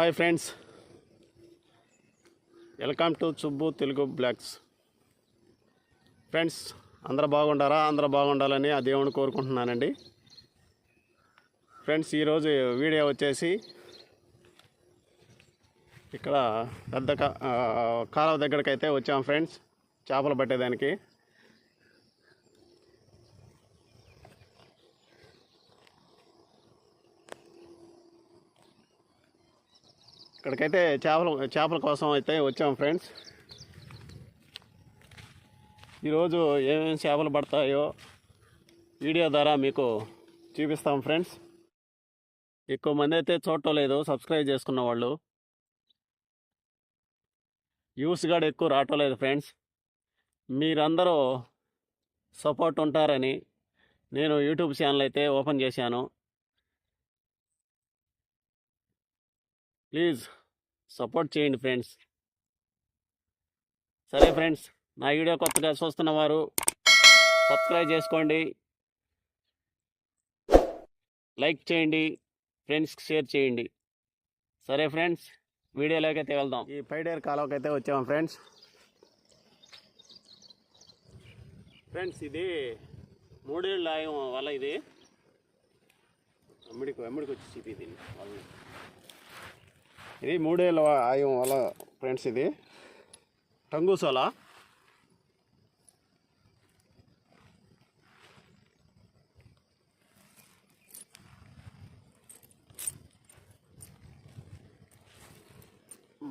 Hi friends. Welcome to Chubbu Telugu blogs. Friends అందరూ బాగుండారా? అందరూ బాగుండాలని ఆ దేవుని కోరుకుంటున్నానండి. ఫ్రెండ్స్ ఈరోజు వీడియో వచ్చేసి ఇక్కడ పెద్ద కా- కాలువ దగ్గరికి అయితే వచ్చాం ఫ్రెండ్స్ చేపలు పట్టేదానికి. ఇక్కడికైతే చేపల చేపల కోసం అయితే వచ్చాం ఫ్రెండ్స్. ఈరోజు ఏమేమి చేపలు పడతాయో వీడియో ద్వారా మీకు చూపిస్తాం ఫ్రెండ్స్. ఎక్కువ మంది అయితే చూడటం లేదు సబ్స్క్రైబ్ చేసుకున్న వాళ్ళు. యూస్ కూడా ఎక్కువ రావటం లేదు ఫ్రెండ్స్. మీరందరూ సపోర్ట్ ఉంటారని నేను యూట్యూబ్ ఛానల్ అయితే ఓపెన్ చేశాను. ప్లీజ్ సపోర్ట్ చేయండి ఫ్రెండ్స్. సరే ఫ్రెండ్స్ నా వీడియో కొత్తగా చూస్తున్న వారు సబ్స్క్రైబ్ చేసుకోండి. లైక్ చేయండి ఫ్రెండ్స్కి షేర్ చేయండి. సరే ఫ్రెండ్స్ వీడియోలోకి అయితే వెళ్దాం. ఈ పైడేర్ కాలువకి అయితే వచ్చాము ఫ్రెండ్స్. ఫ్రెండ్స్ ఇది మూడేళ్ళు ఆయం వల్ల ఇది. అమ్మిడికి అమ్మిడికి వచ్చి చూపి దీన్ని. వాళ్ళని ఇది మూడేళ్ళ ఆయం వల్ల ఫ్రెండ్స్ ఇది. టంగూసోలా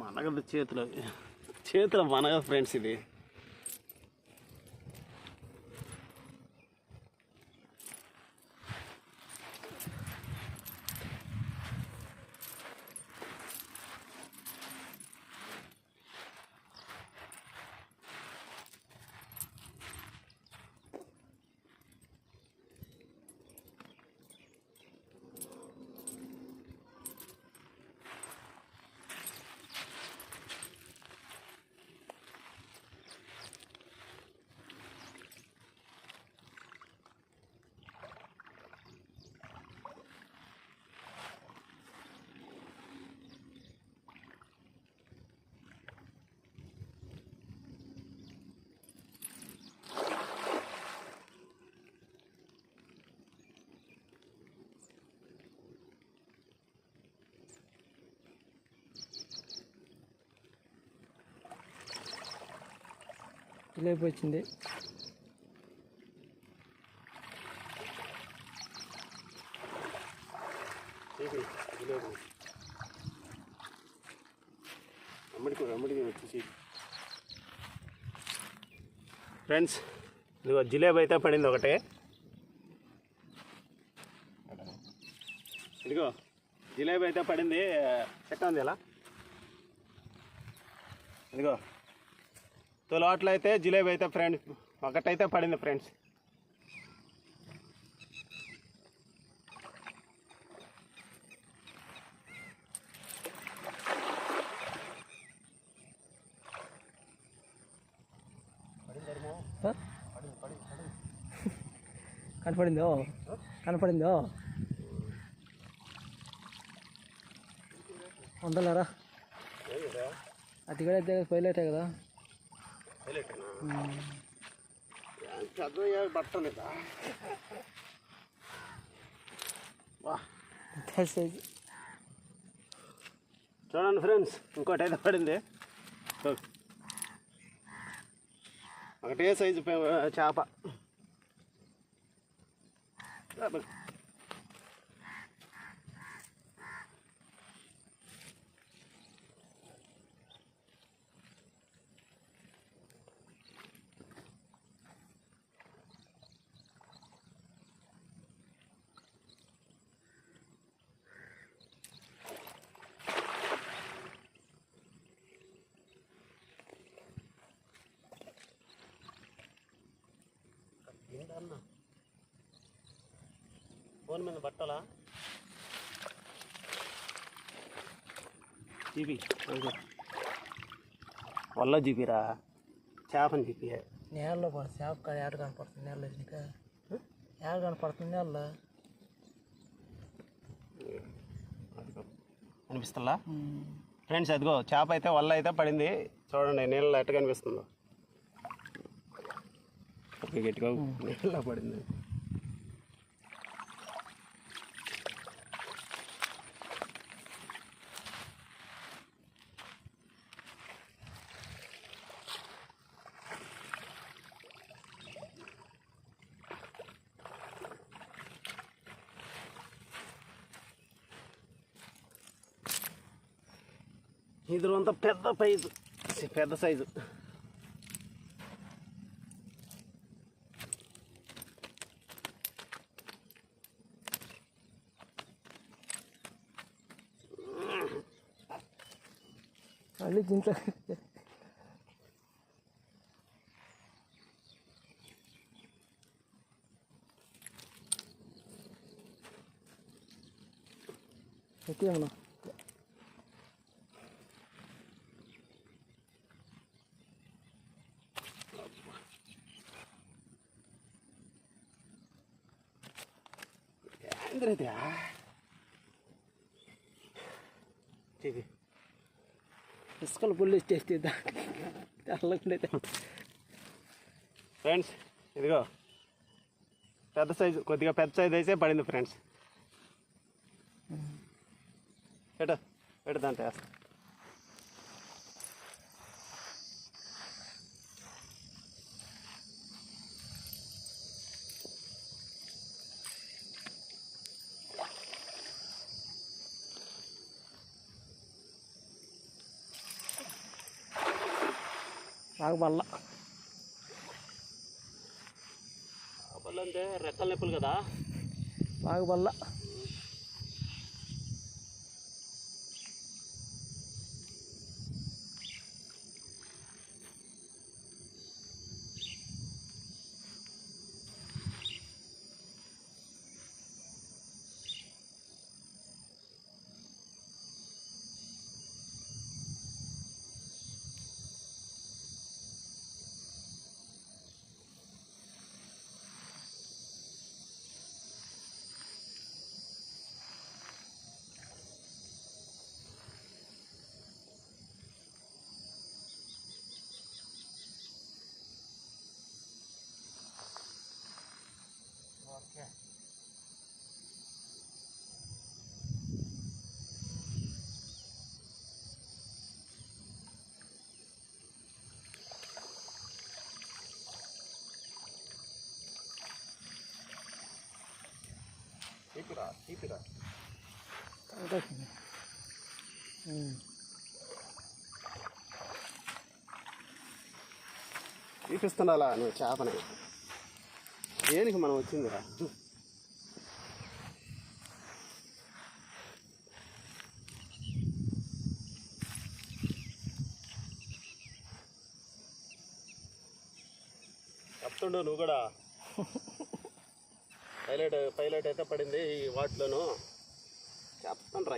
మనగదు చేతులు చేతుల మనగ ఫ్రెండ్స్ ఇది. జిలేబీ వచ్చింది. జిలేబీ వచ్చేసి ఫ్రెండ్స్ ఇదిగో జిలేబీ అయితే పడింది ఒకటే. ఇదిగో జిలేబీ అయితే పడింది. చెక్క ఉంది ఎలా? ఇదిగో. తొలవాట్లో అయితే జిలేబీ అయితే ఫ్రెండ్స్ ఒకటైతే పడింది ఫ్రెండ్స్ కనపడిందో? కనపడిందో? ఉండలేరా అది కూడా అయితే పోయలేటే కదా. చూడండి ఫ్రెండ్స్ ఇంకోటి అయితే పడింది. ఒకటే సైజు చేప చేప. ఏంటన్నా ఫోన్ మీద బట్టలా? జీపీ వల్ల జీపీరా? చేపని జీపీ. నేలలో పడుతుంది చేప కాడ ఏడ కనపడుతుంది నేలలో ఇంకా ఏడ కనపడుతుంది నేలలో? అనిపిస్తుందా? ఫ్రెండ్స్ అదిగో చేప అయితే వల్ల అయితే పడింది. చూడండి నీళ్ళలో ఎట్ట కనిపిస్తుందో. గట్టిగా నీళ్ళలో పడింది. ఇది అంతా పెద్ద సైజు. పెద్ద సైజు. మళ్ళీ దీంట్లో ఎత్తేమన్నా ఏంద్రదా చెవి ఇసుకలు పుల్లు ఇచ్చేస్తే తెల్లకుండైతే ఫ్రెండ్స్ ఇదిగో. పెద్ద సైజు కొద్దిగా పెద్ద సైజు అయితే పడింది ఫ్రెండ్స్. ఎట ఎట దాంట్లో వేస్తా. బాగా బల్ల అంటే రెక్కల నొప్పులు కదా? బాగా బల్ల తీపిరా తీపిరా తీపిస్తున్నాలా? నువ్వు చేపని దేనికి మనం వచ్చిందిరా? చెప్తుండు నువ్వు కూడా. పైలట్ పైలట్ అయితే పడింది ఈ వాటిలోను చెప్తాను రా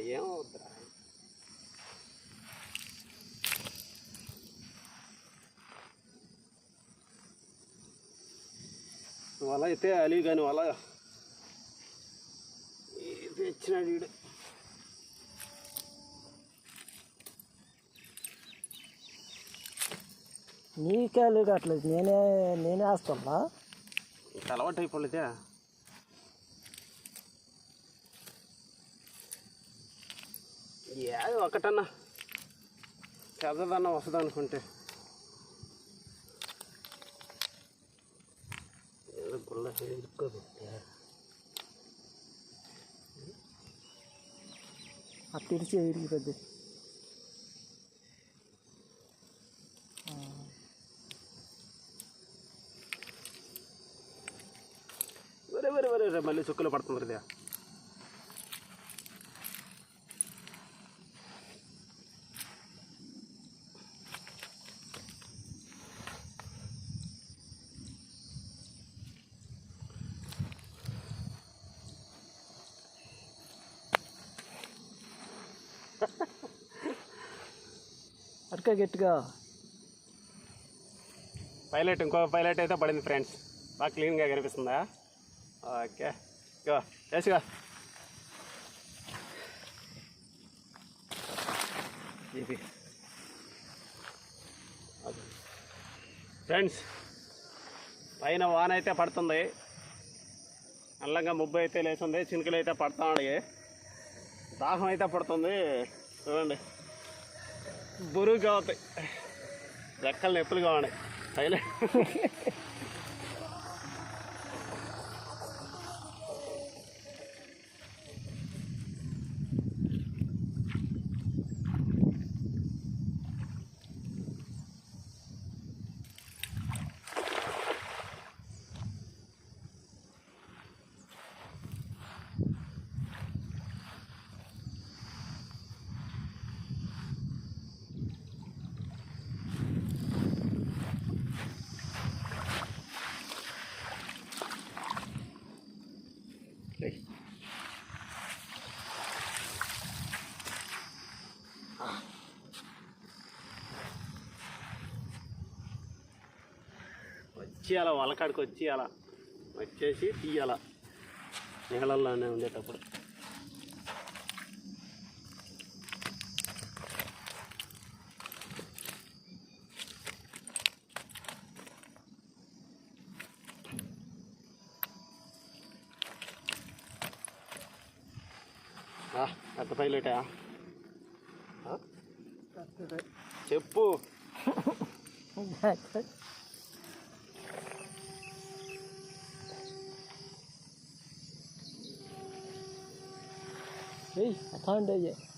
వల అయితే అలీ కానీ వల ఇది ఇచ్చినాడు వీడు. నీకే అట్లేదు నేనే నేనే వేస్తున్నా అలవాటు అయిపోలేదే. ఏ ఒకటన్నా. పెద్దదన్నా వస్తుంది అనుకుంటే ఏదో గుల్ల ఇరుక్కోదు ఆ పిలిచి విరిగిపోద్ది వరే వరే వరే వరే మళ్ళీ అటుక గట్టిగా. పైలట్ ఇంకో పైలట్ అయితే పడింది ఫ్రెండ్స్ బాగా క్లీన్గా కనిపిస్తుందా? ఓకే ఇగో వేసిగా ఇది ఫ్రెండ్స్ పైన వాన అయితే పడుతుంది. అల్లంగా ముబ్బు అయితే లేస్తుంది చినుకులు అయితే పడతా దాహం అయితే పడుతుంది. చూడండి. బురుగ్గా అవుతాయి. రెక్కలు నొప్పులుగా కావాలి పైన వచ్చి అలా వలకాడికి వచ్చి అలా వచ్చేసి తీయాల? నీళ్ళల్లోనే ఉండేటప్పుడు. పెద్ద పైలటా చెప్పు ఏయ్ అట్లా ఉంటాయి తీపిస్తే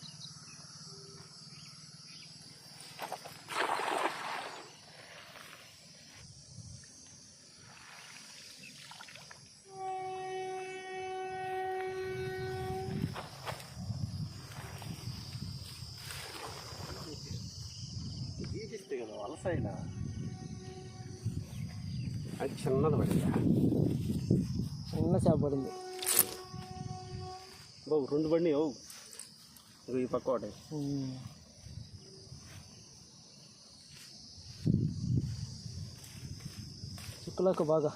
అది చిన్నది పడిందా చిన్న చేప పడింది. బాబు రెండు బండి ఓ. ఇగో ఈ పక్క ఒకటి. చిక్కులకు బాగా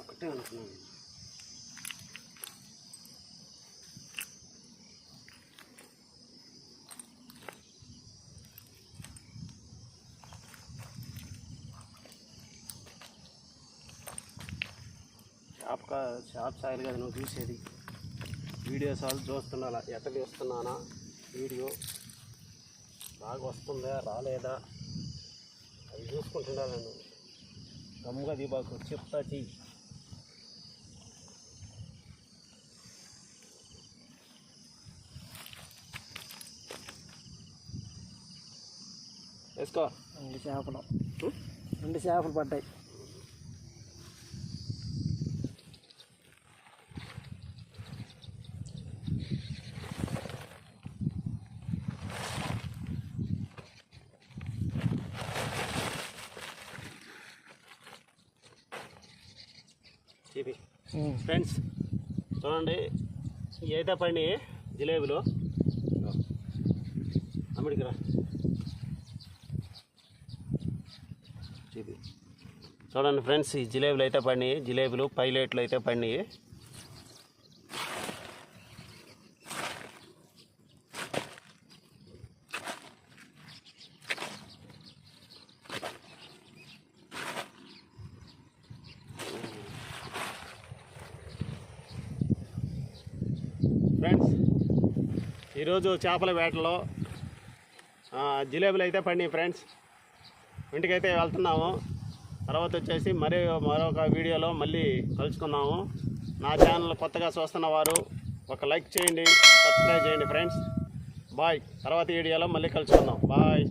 ఒకటే అనుకున్నాను షాప్ షాప్ సాయిల్ కదా నువ్వు చూసేది వీడియోస్ వాళ్ళు చూస్తున్నా ఎట్ట చూస్తున్నానా వీడియో బాగా వస్తుందా రాలేదా అవి చూసుకుంటున్నా నేను గమ్ముగా దీపాకు చెప్తా చెయ్యి వేసుకో రెండు చేపలు రెండు చేపలు పడ్డాయి ఉమ్. ఫ్రెండ్స్ చూడండి ఇవి అయితే పడినాయి జిలేబీలు. అమ్మిడికి రా. చూడండి ఫ్రెండ్స్ ఈ జిలేబీలు అయితే పడినాయి జిలేబీలు పైలెట్లు అయితే పడినాయి ఫ్రెండ్స్ ఈరోజు చేపల వేటలో జిలేబులు జిలేబీలు అయితే పండి ఫ్రెండ్స్. ఇంటికైతే వెళ్తున్నాము. తర్వాత వచ్చేసి మరి మరొక వీడియోలో మళ్ళీ కలుసుకుందాము. నా ఛానల్ కొత్తగా చూస్తున్న వారు ఒక లైక్ చేయండి సబ్స్క్రైబ్ చేయండి ఫ్రెండ్స్. బాయ్. తర్వాత వీడియోలో మళ్ళీ కలుసుకుందాం. బాయ్.